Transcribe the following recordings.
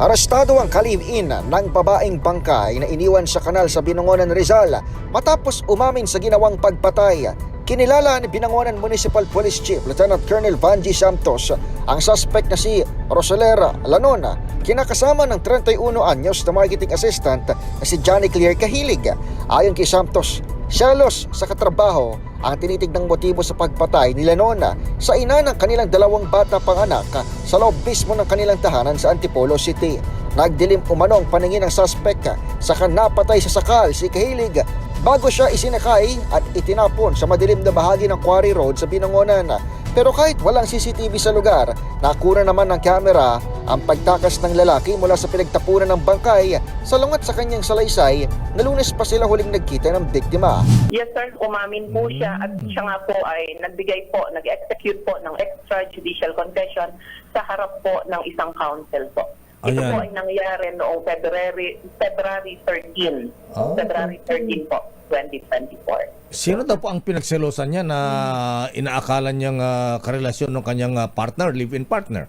Arestado ang kalivin ng babaeng bangkay na iniwan sa kanal sa Binangonan Rizal matapos umamin sa ginawang pagpatay. Kinilala ni Binangonan Municipal Police Chief Lieutenant Colonel Vanji Santos ang suspect na si Rosalera Lanona kinakasama ng 31 anyos na marketing assistant na si Johnny Clear Kahilig. Ayon kay Santos, Selos sa katrabaho ang tinitignang motibo sa pagpatay ni Lanona sa ina ng kanilang dalawang bata panganak sa loob mismo ng kanilang tahanan sa Antipolo City. Nagdilim umano ang paningin ng suspect sa napatay sa sakal si Kahilig bago siya isinakay at itinapon sa madilim na bahagi ng Quarry Road sa Binangonan. Pero kahit walang CCTV sa lugar, nakuna naman ng kamera ang pagtakas ng lalaki mula sa pinagtapunan ng bangkay salungat sa kanyang salaysay na lunes pa sila huling nagkita ng biktima. Yes sir, umamin po siya at siya nga po ay nagbigay po, nag-execute po ng extrajudicial confession sa harap po ng isang counsel po. Ito Ayan. po ay nangyari noong February, February 13. Ah, February 13 po, 2024. Sino daw po ang pinagselosan niya na inaakala niyang ah, karelasyon ng kanyang ah, partner, live-in partner?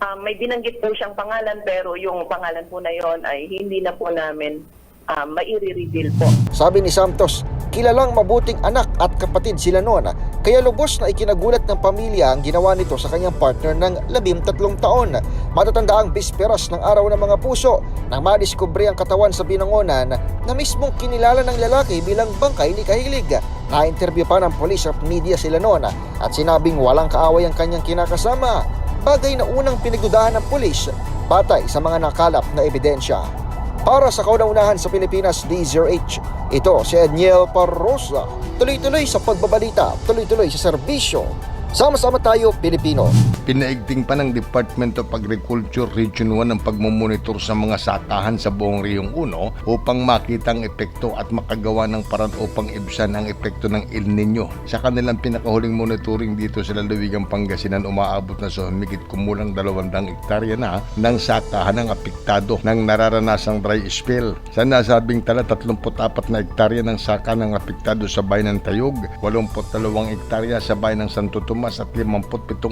Um, may binanggit po siyang pangalan pero yung pangalan po na yon ay hindi na po namin um, maire-reveal po. Sabi ni Santos, kilalang mabuting anak at kapatid sila noon kaya lubos na ikinagulat ng pamilya ang ginawa nito sa kanyang partner ng labing tatlong taon. Matatanda ang bisperas ng araw ng mga puso nang madiskubre ang katawan sa binangonan na mismong kinilala ng lalaki bilang bangkay ni Kahilig. Na-interview pa ng police at media sila noon at sinabing walang kaaway ang kanyang kinakasama. Bagay na unang pinagdudahan ng pulis batay sa mga nakalap na ebidensya. Para sa kauna-unahan sa Pilipinas, DZRH, ito si Edniel Parrosa. Tuloy-tuloy sa pagbabalita, tuloy-tuloy sa serbisyo. Sama-sama tayo, Pilipino. Pinaigting pa ng Department of Agriculture Region 1 ang pagmumonitor sa mga sakahan sa buong Riyong 1 upang makita ang epekto at makagawa ng paraan upang ibsan ang epekto ng El Nino. Sa kanilang pinakahuling monitoring dito sa lalawigang Pangasinan umaabot na sa humigit kumulang 200 hektarya na ng sakahan ng apektado ng nararanasang dry spell. Sa nasabing tala 34 na hektarya ng saka ng apektado sa bayan ng Tayog, 82 hektarya sa bayan ng Santo Tomas 57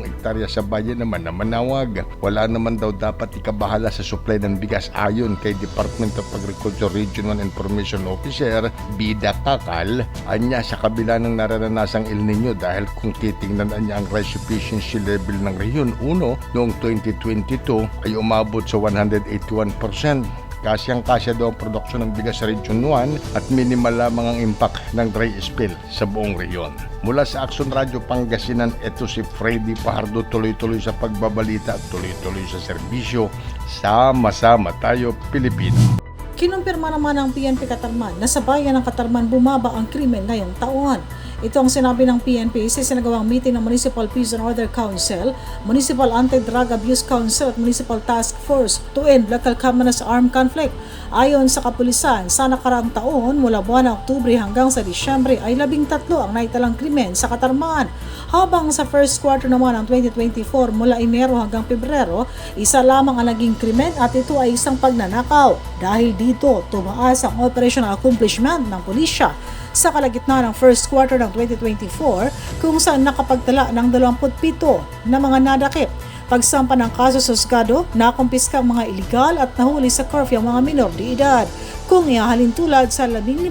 hektarya sa bayan naman ng Manawag. Wala naman daw dapat ikabahala sa supply ng bigas ayon kay Department of Agriculture Region 1 Information Officer Bida Kakal anya sa kabila ng nararanasang El Nino dahil kung titingnan niya ang rice sufficiency level ng Region 1 noong 2022 ay umabot sa 181%. Kasyang-kasya daw ang produksyon ng bigas sa Region 1 at minimal lamang ang impact ng dry spell sa buong reyon. Mula sa Action Radio Pangasinan, ito si Freddy Pahardo tuloy-tuloy sa pagbabalita at tuloy-tuloy sa serbisyo. Sama-sama tayo, Pilipino. Kinumpirma naman ng PNP Katarman na sa bayan ng Katarman bumaba ang krimen ngayong taon. Ito ang sinabi ng PNP sa sinagawang meeting ng Municipal Peace and Order Council, Municipal Anti-Drug Abuse Council at Municipal Task Force to End Local Common Armed Conflict. Ayon sa kapulisan, sa nakaraang taon mula buwan ng Oktubre hanggang sa Disyembre ay labing tatlo ang naitalang krimen sa Katarman. Habang sa first quarter naman ng 2024 mula Enero hanggang Pebrero, isa lamang ang naging krimen at ito ay isang pagnanakaw. Dahil dito, tumaas ang operational accomplishment ng pulisya sa kalagitnaan ng first quarter ng 2024 kung saan nakapagtala ng 27 na mga nadakip. Pagsampa ng kaso sa Husgado, nakumpiska ang mga iligal at nahuli sa curfew ang mga minor de edad. Kung ihahalin tulad sa 15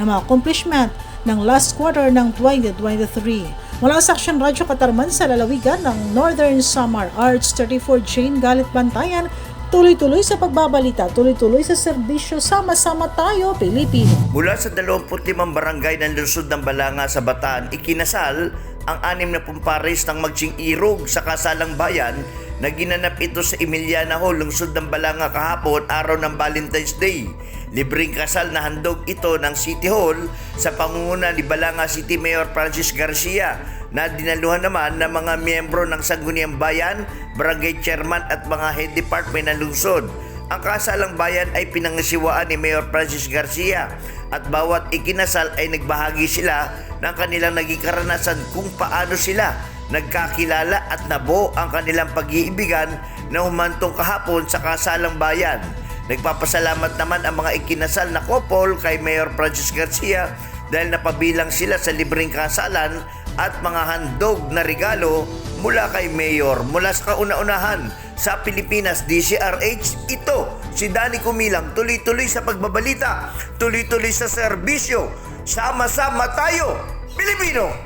na mga accomplishment ng last quarter ng 2023. Mula sa Action Radio Katarman sa lalawigan ng Northern Samar Arts 34 Jane Galit Bantayan, tuloy-tuloy sa pagbabalita, tuloy-tuloy sa serbisyo, sama-sama tayo, Pilipino. Mula sa 25 barangay ng lungsod ng Balanga sa Bataan, ikinasal ang anim na pumpares ng Magsing Irog sa Kasalang Bayan na ginanap ito sa Emiliana Hall, lungsod ng Balanga kahapon, araw ng Valentine's Day. Libreng kasal na handog ito ng City Hall sa pangunguna ni Balanga City Mayor Francis Garcia na dinaluhan naman ng mga miyembro ng Sangguniang Bayan, Barangay Chairman at mga head department ng lungsod. Ang kasalang bayan ay pinangasiwaan ni Mayor Francis Garcia at bawat ikinasal ay nagbahagi sila ng kanilang naging karanasan kung paano sila nagkakilala at nabuo ang kanilang pag-iibigan na humantong kahapon sa kasalang bayan. Nagpapasalamat naman ang mga ikinasal na couple kay Mayor Francis Garcia dahil napabilang sila sa libreng kasalan at mga handog na regalo mula kay Mayor mula sa kauna-unahan sa Pilipinas DCRH. Ito, si Danny Kumilang, tuloy-tuloy sa pagbabalita, tuloy-tuloy sa serbisyo. Sama-sama tayo, Pilipino!